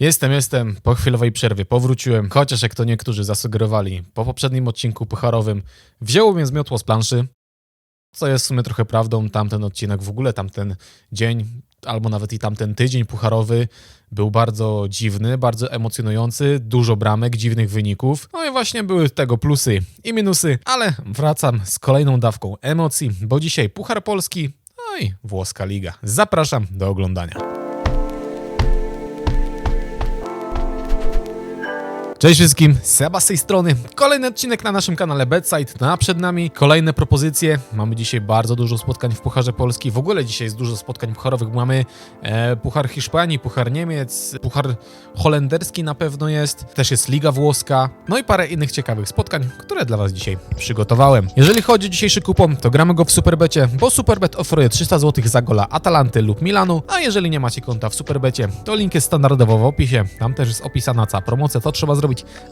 Jestem, jestem. Po chwilowej przerwie powróciłem, chociaż jak to niektórzy zasugerowali, po poprzednim odcinku pucharowym wzięło mnie zmiotło z planszy, co jest w sumie trochę prawdą. Tamten odcinek, w ogóle tamten dzień, albo nawet i tamten tydzień pucharowy był bardzo dziwny, bardzo emocjonujący, dużo bramek, dziwnych wyników. No i właśnie były tego plusy i minusy, ale wracam z kolejną dawką emocji, bo dzisiaj Puchar Polski, no i włoska liga. Zapraszam do oglądania. Cześć wszystkim, Seba z tej strony. Kolejny odcinek na naszym kanale Bedside, no a przed nami kolejne propozycje. Mamy dzisiaj bardzo dużo spotkań w Pucharze Polski. W ogóle dzisiaj jest dużo spotkań pucharowych. Mamy e, Puchar Hiszpanii, Puchar Niemiec, Puchar Holenderski na pewno jest. Też jest Liga Włoska. No i parę innych ciekawych spotkań, które dla Was dzisiaj przygotowałem. Jeżeli chodzi o dzisiejszy kupon, to gramy go w Superbecie, bo Superbet oferuje 300 zł za gola Atalanty lub Milanu, a jeżeli nie macie konta w Superbecie, to link jest standardowo w opisie. Tam też jest opisana cała promocja, co trzeba zrobić,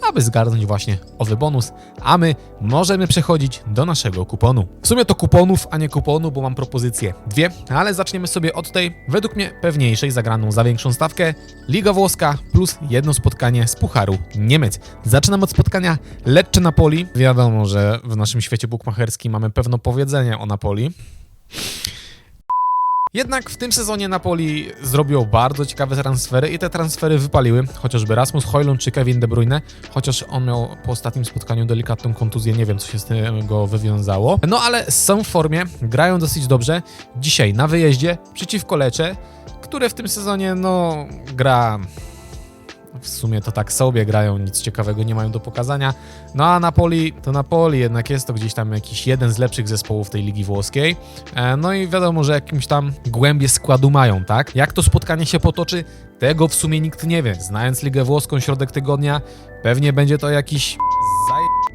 aby zgarnąć właśnie owy bonus, a my możemy przechodzić do naszego kuponu. W sumie to kuponów, a nie kuponu, bo mam propozycje dwie, ale zaczniemy sobie od tej, według mnie pewniejszej, zagraną za większą stawkę, Liga Włoska plus jedno spotkanie z Pucharu Niemiec. Zaczynam od spotkania Lecce Napoli. Wiadomo, że w naszym świecie bukmacherskim mamy pewne powiedzenie o Napoli. Jednak w tym sezonie Napoli zrobił bardzo ciekawe transfery i te transfery wypaliły, chociażby Rasmus Hojlund czy Kevin De Bruyne, chociaż on miał po ostatnim spotkaniu delikatną kontuzję, nie wiem co się z tego wywiązało. No ale są w formie, grają dosyć dobrze. Dzisiaj na wyjeździe przeciwko Lecze, które w tym sezonie no gra w sumie to tak sobie grają, nic ciekawego nie mają do pokazania. No a Napoli, to Napoli jednak jest to gdzieś tam jakiś jeden z lepszych zespołów tej ligi włoskiej. E, No i wiadomo, że jakimś tam głębie składu mają, tak? Jak to spotkanie się potoczy, tego w sumie nikt nie wie. Znając ligę włoską, środek tygodnia, pewnie będzie to jakiś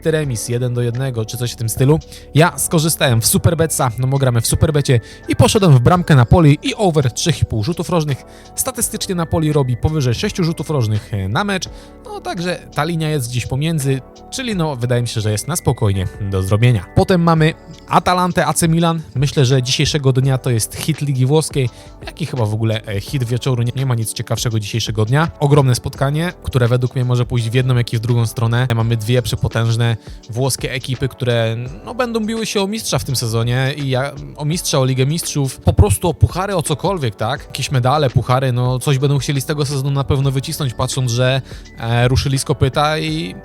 zajebisty remis 1 do 1 czy coś w tym stylu. Ja skorzystałem w Superbetsa, no bo gramy w Superbecie i poszedłem w bramkę Napoli i over 3,5 rzutów rożnych. Statystycznie Napoli robi powyżej 6 rzutów rożnych e, na mecz, no także ta linia jest gdzieś pomiędzy, czyli no wydaje mi się, że jest na spokojnie do zrobienia. Potem mamy Atalantę AC Milan. Myślę, że dzisiejszego dnia to jest hit Ligi Włoskiej, jak i chyba w ogóle e, hit wieczoru. Nie, nie ma nic ciekawszego dzisiejszego dnia. Ogromne spotkanie, które według mnie może pójść w jedną, jak i w drugą stronę. Mamy dwie przepotężne włoskie ekipy, które no, będą biły się o mistrza w tym sezonie i ja, o mistrza, o Ligę Mistrzów, po prostu o puchary, o cokolwiek, tak? Jakieś medale, puchary, no coś będą chcieli z tego sezonu na pewno wycisnąć, patrząc, że e, ruszyli z kopyta i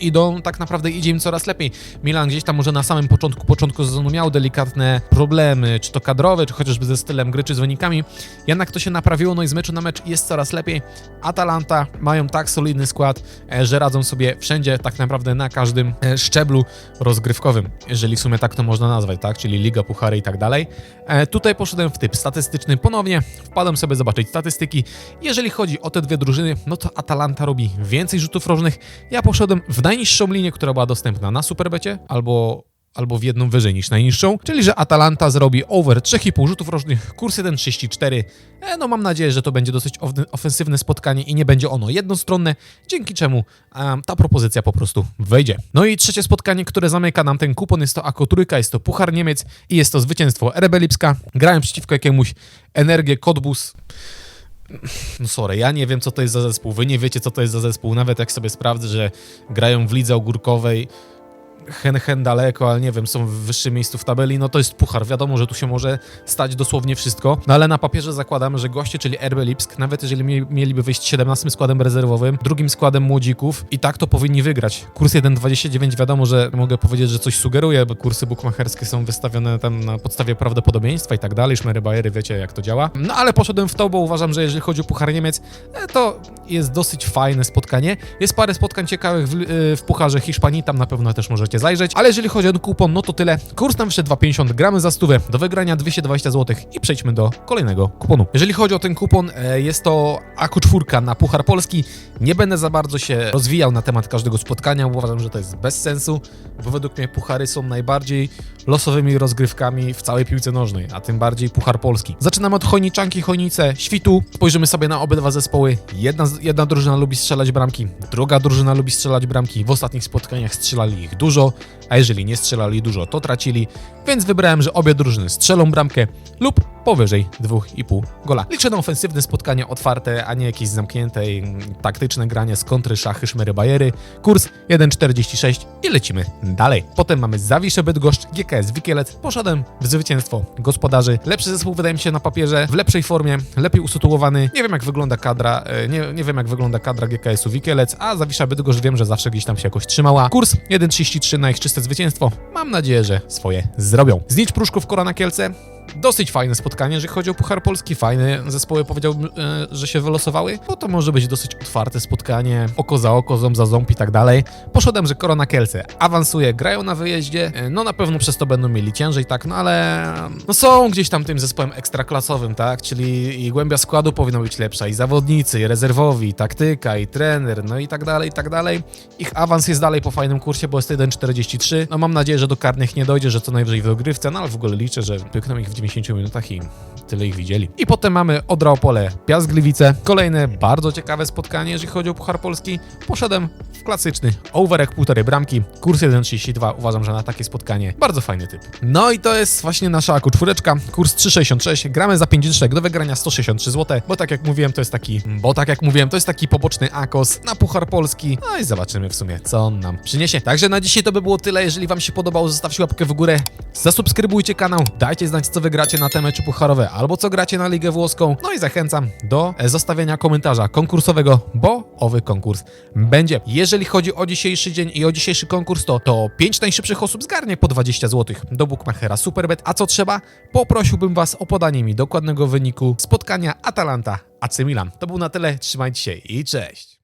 idą, tak naprawdę idzie im coraz lepiej. Milan gdzieś tam może na samym początku, początku sezonu miał delikatne problemy, czy to kadrowe, czy chociażby ze stylem gry, czy z wynikami. Jednak to się naprawiło, no i z meczu na mecz jest coraz lepiej. Atalanta mają tak solidny skład, e, że radzą sobie wszędzie, tak naprawdę na każdym e, szczeblu rozgrywkowym, jeżeli w sumie tak to można nazwać, tak? Czyli Liga, Puchary i tak dalej. E, Tutaj poszedłem w typ statystyczny ponownie, wpadłem sobie zobaczyć statystyki. Jeżeli chodzi o te dwie drużyny, no to Atalanta robi więcej rzutów rożnych. Ja poszedłem w najniższą linię, która była dostępna na Superbecie, albo albo w jedną wyżej niż najniższą, czyli że Atalanta zrobi over 3,5 rzutów rożnych, kurs 1,34. E, no mam nadzieję, że to będzie dosyć of- ofensywne spotkanie i nie będzie ono jednostronne, dzięki czemu em, ta propozycja po prostu wejdzie. No i trzecie spotkanie, które zamyka nam ten kupon, jest to Ako jest to Puchar Niemiec i jest to zwycięstwo RB Lipska. Grałem przeciwko jakiemuś Energię Cottbus. No sorry, ja nie wiem co to jest za zespół, wy nie wiecie co to jest za zespół, nawet jak sobie sprawdzę, że grają w lidze ogórkowej, hen hen daleko, ale nie wiem, są w wyższym miejscu w tabeli, no to jest puchar. Wiadomo, że tu się może stać dosłownie wszystko, no ale na papierze zakładamy, że goście, czyli RB Lipsk, nawet jeżeli mie- mieliby wyjść 17 składem rezerwowym, drugim składem młodzików i tak to powinni wygrać. Kurs 1,29 wiadomo, że mogę powiedzieć, że coś sugeruje, bo kursy bukmacherskie są wystawione tam na podstawie prawdopodobieństwa i tak dalej, szmery bajery, wiecie jak to działa. No ale poszedłem w to, bo uważam, że jeżeli chodzi o Puchar Niemiec, e, to jest dosyć fajne spotkanie. Jest parę spotkań ciekawych w, y, w Pucharze Hiszpanii, tam na pewno też możecie zajrzeć, ale jeżeli chodzi o ten kupon, no to tyle. Kurs nam wyszedł 2,50, gramy za stówę, do wygrania 220 zł i przejdźmy do kolejnego kuponu. Jeżeli chodzi o ten kupon, e, jest to Aku czwórka na Puchar Polski. Nie będę za bardzo się rozwijał na temat każdego spotkania, uważam, że to jest bez sensu, bo według mnie puchary są najbardziej losowymi rozgrywkami w całej piłce nożnej, a tym bardziej Puchar Polski. Zaczynamy od Chojniczanki, Chojnice, Świtu. Spojrzymy sobie na obydwa zespoły. Jedna, jedna drużyna lubi strzelać bramki, druga drużyna lubi strzelać bramki. W ostatnich spotkaniach strzelali ich dużo, well a jeżeli nie strzelali dużo, to tracili, więc wybrałem, że obie drużyny strzelą bramkę lub powyżej 2,5 gola. Liczę na ofensywne spotkania otwarte, a nie jakieś zamknięte i mm, taktyczne granie z kontry, szachy, szmery, bajery. Kurs 1,46 i lecimy dalej. Potem mamy Zawiszę Bydgoszcz, GKS Wikielec. Poszedłem w zwycięstwo gospodarzy. Lepszy zespół wydaje mi się na papierze, w lepszej formie, lepiej usytuowany. Nie wiem jak wygląda kadra, e, nie, nie wiem jak wygląda kadra GKS-u Wikielec, a Zawisza Bydgoszcz wiem, że zawsze gdzieś tam się jakoś trzymała. Kurs 1,33 na ich czyste zwycięstwo. Mam nadzieję, że swoje zrobią. Znicz Pruszków, Korona Kielce. Dosyć fajne spotkanie, jeżeli chodzi o Puchar Polski. Fajne zespoły powiedziałbym, e, że się wylosowały, bo to może być dosyć otwarte spotkanie, oko za oko, ząb za ząb i tak dalej. Poszedłem, że Korona Kielce awansuje, grają na wyjeździe, e, no na pewno przez to będą mieli ciężej, tak, no ale no są gdzieś tam tym zespołem ekstraklasowym, tak, czyli i głębia składu powinna być lepsza, i zawodnicy, i rezerwowi, i taktyka, i trener, no i tak dalej, i tak dalej. Ich awans jest dalej po fajnym kursie, bo jest 1,43. No mam nadzieję, że do karnych nie dojdzie, że co najwyżej w dogrywce, no ale w ogóle liczę, że pykną ich w 90 minutach i tyle ich widzieli. I potem mamy Odra Opole, Piast Gliwice. Kolejne bardzo ciekawe spotkanie, jeżeli chodzi o Puchar Polski. Poszedłem w klasyczny overek półtorej bramki, kurs 1,32. Uważam, że na takie spotkanie bardzo fajny typ. No i to jest właśnie nasza aku czwóreczka, kurs 3,66. Gramy za 5 dyszek, do wygrania 163 zł, bo tak jak mówiłem, to jest taki, bo tak jak mówiłem, to jest taki poboczny akos na Puchar Polski. No i zobaczymy w sumie, co on nam przyniesie. Także na dzisiaj to by było tyle. Jeżeli wam się podobało, zostawcie łapkę w górę, zasubskrybujcie kanał, dajcie znać, co wygracie na te mecze pucharowe, albo co gracie na Ligę Włoską. No i zachęcam do zostawienia komentarza konkursowego, bo owy konkurs będzie. Jeżeli chodzi o dzisiejszy dzień i o dzisiejszy konkurs, to, to 5 najszybszych osób zgarnie po 20 zł do Bookmachera Superbet. A co trzeba? Poprosiłbym was o podanie mi dokładnego wyniku spotkania Atalanta AC Milan. To był na tyle, trzymajcie się i cześć!